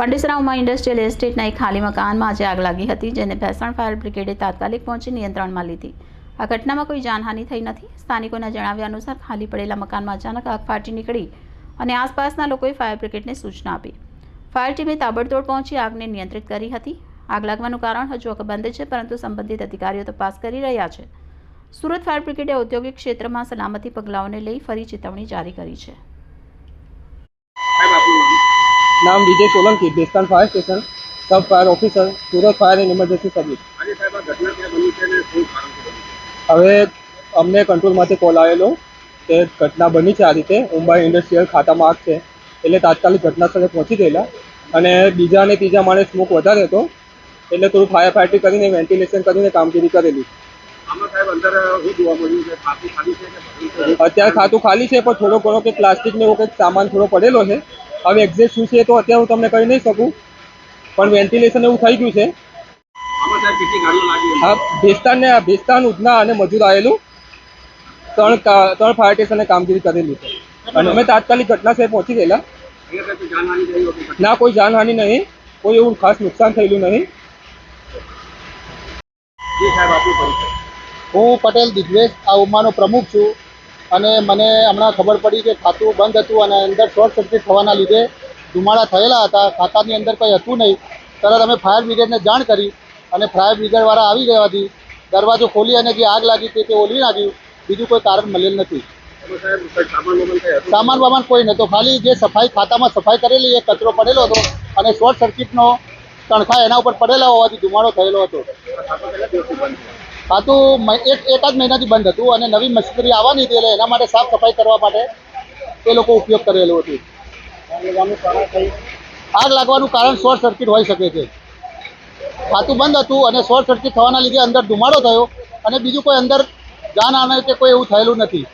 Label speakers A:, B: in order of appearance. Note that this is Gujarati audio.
A: પાંડેસરા ઉમા ઇન્ડસ્ટ્રીયલ એસ્ટેટના એક ખાલી મકાનમાં આજે આગ લાગી હતી, જેને ભેસાણ ફાયર બ્રિગેડે તાત્કાલિક પહોંચી નિયંત્રણમાં લીધી. આ ઘટનામાં કોઈ જાનહાનિ થઈ નથી. સ્થાનિકોના જણાવ્યા અનુસાર ખાલી પડેલા મકાનમાં અચાનક આગ ફાટી નીકળી અને આસપાસના લોકોએ ફાયર બ્રિગેડને સૂચના આપી. ફાયર ટીમે તાબડતોડ પહોંચી આગને નિયંત્રિત કરી હતી. આગ લાગવાનું કારણ હજુ અકબંધ છે, પરંતુ સંબંધિત અધિકારીઓ તપાસ કરી રહ્યા છે. સુરત ફાયર બ્રિગેડે ઔદ્યોગિક ક્ષેત્રમાં સલામતી પગલાઓને લઈ ફરી ચેતવણી જારી કરી છે.
B: નામ
C: Vijay Solanki Bestan fire station sub fire officer Surat fire and emergency service? હવે અમને કંટ્રોલમાંથી કોલ આવેલો કે ઘટના બની છે આ રીતે. મુંબઈ ઇન્ડસ્ટ્રીયલ ખાતામાં આગ છે. એટલે તાત્કાલિક ઘટના સ્થળે પહોંચી ગયેલા. અને બીજા અને ત્રીજા માળે સ્મોક વધારે હતો. એટલે થોડું ફાયર ફાઇટિંગ કરીને વેન્ટિલેશન કરીને કામગીરી કરેલી. અત્યારે ખાતું ખાલી છે પણ થોડો ઘણો કે પ્લાસ્ટિક ને એવો કંઈક સામાન થોડો પડેલો છે. હવે એક્ઝેક્ટ શું છે તો અત્યારે હું તમને કહી નહીં શકું. પણ વેન્ટિલેશન એવું થઈ ગયું છે. આ ભેસ્તાન ભેસ્તાન, ઉધના અને મજૂર આવેલું. ત્રણ ત્રણ ફાયર સ્ટેશને કામગીરી કરેલી છે. અને અમે તાત્કાલિક ઘટના સ્થળે પહોંચી ગયેલા. ના, કોઈ જાનહાનિ નહીં. કોઈ એવું ખાસ નુકસાન થયેલું નહીં.
D: હું પટેલ દિગ્વેશ, આ ઉમાનો પ્રમુખ છું. અને મને હમણાં ખબર પડી કે ખાતું બંધ હતું અને અંદર શોર્ટ સર્કિટ થવાના લીધે ધુમાડા થયેલા હતા. ખાતાની અંદર કંઈ હતું નહીં. તરત અમે ફાયર બ્રિગેડને જાણ કરી અને ફાયર બ્રિગેડવાળા આવી ગયાથી દરવાજો ખોલી અને જે આગ લાગી તે તે ઓલવી નાખ્યું. બીજું કોઈ કારણ મળેલ નથી.
B: સામાન વામાન કંઈ
D: નહોતો. ખાલી જે સફાઈ ખાતામાં સફાઈ કરેલી એ કચરો પડેલો હતો અને શોર્ટ સર્કિટનો તણખા એના ઉપર પડેલા હોવાથી ધુમાડો થયેલો હતો.
B: ખાતું
D: એક એકાદ મહિનાથી બંધ હતું અને નવી મશીનરી આવવાની હતી એટલે એના માટે સાફ સફાઈ કરવા માટે એ લોકો ઉપયોગ કરેલો હતું. આગ લાગવાનું કારણ શોર્ટ સર્કિટ હોઈ શકે છે. ખાતું બંધ હતું અને શોર્ટ સર્કિટ થવાના લીધે અંદર ધુમાડો થયો અને બીજું કોઈ અંદર જાન આને કે કોઈ એવું થયેલું નથી.